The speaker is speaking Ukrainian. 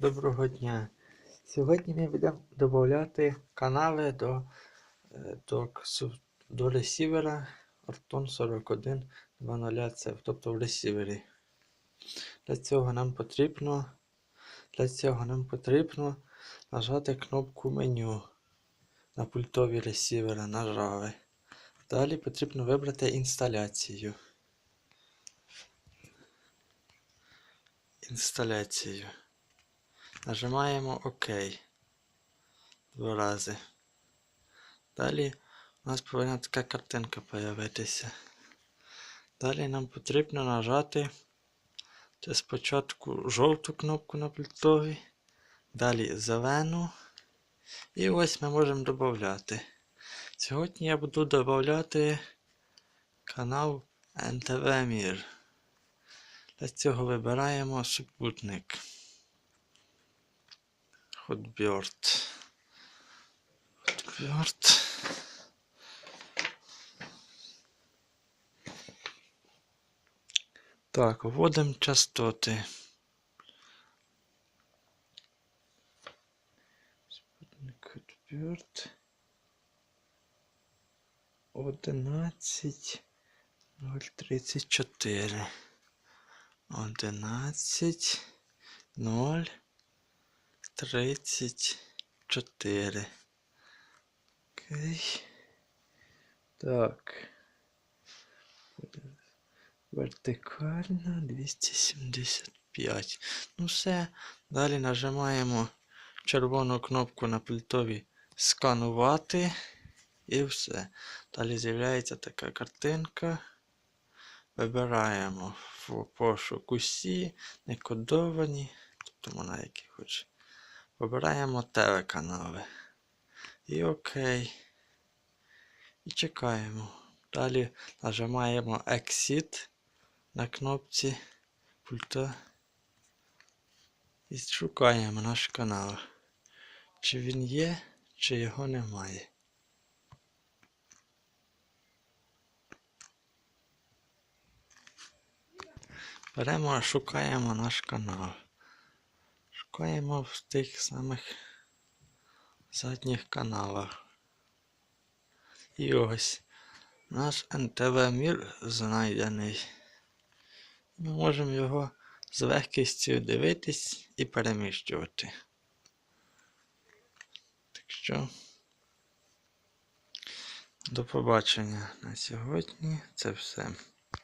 Доброго дня. Сьогодні ми будемо додати канали до, е, до, до ресівера Orton 4120C, тобто в ресівері. Для цього нам потрібно, для цього нам потрібно нажати кнопку меню на пультові ресівера, нажали. Далі потрібно вибрати інсталяцію. Інсталяцію. Нажимаємо ОК два рази. Далі у нас повинна така картинка появитися. Далі нам потрібно нажати це спочатку жовту кнопку на пультовій, далі зелену. І ось ми можемо додати. Сьогодні я буду додати канал НТВ Мір. Для цього вибираємо супутник. Hotbird. Hotbird. Так, частоти. Спутник Hotbird. 11 034. 11 0 34. Окей. Так. Вертикально 275. Ну все. Далі нажимаємо червону кнопку на пультові сканувати. І все. Далі з'являється така картинка. Вибираємо в пошук усі, не кодовані, тобто вона які хоче. Вибираємо телеканали. І окей. І чекаємо. Далі нажимаємо Exit на кнопці пульта. І шукаємо наш канал. Чи він є, чи його немає. Беремо, шукаємо наш канал. Шукаємо в тих самих задніх каналах. І ось наш НТВ Мір знайдений. Ми можемо його з легкістю дивитись і переміщувати. Так що, до побачення на сьогодні. Це все.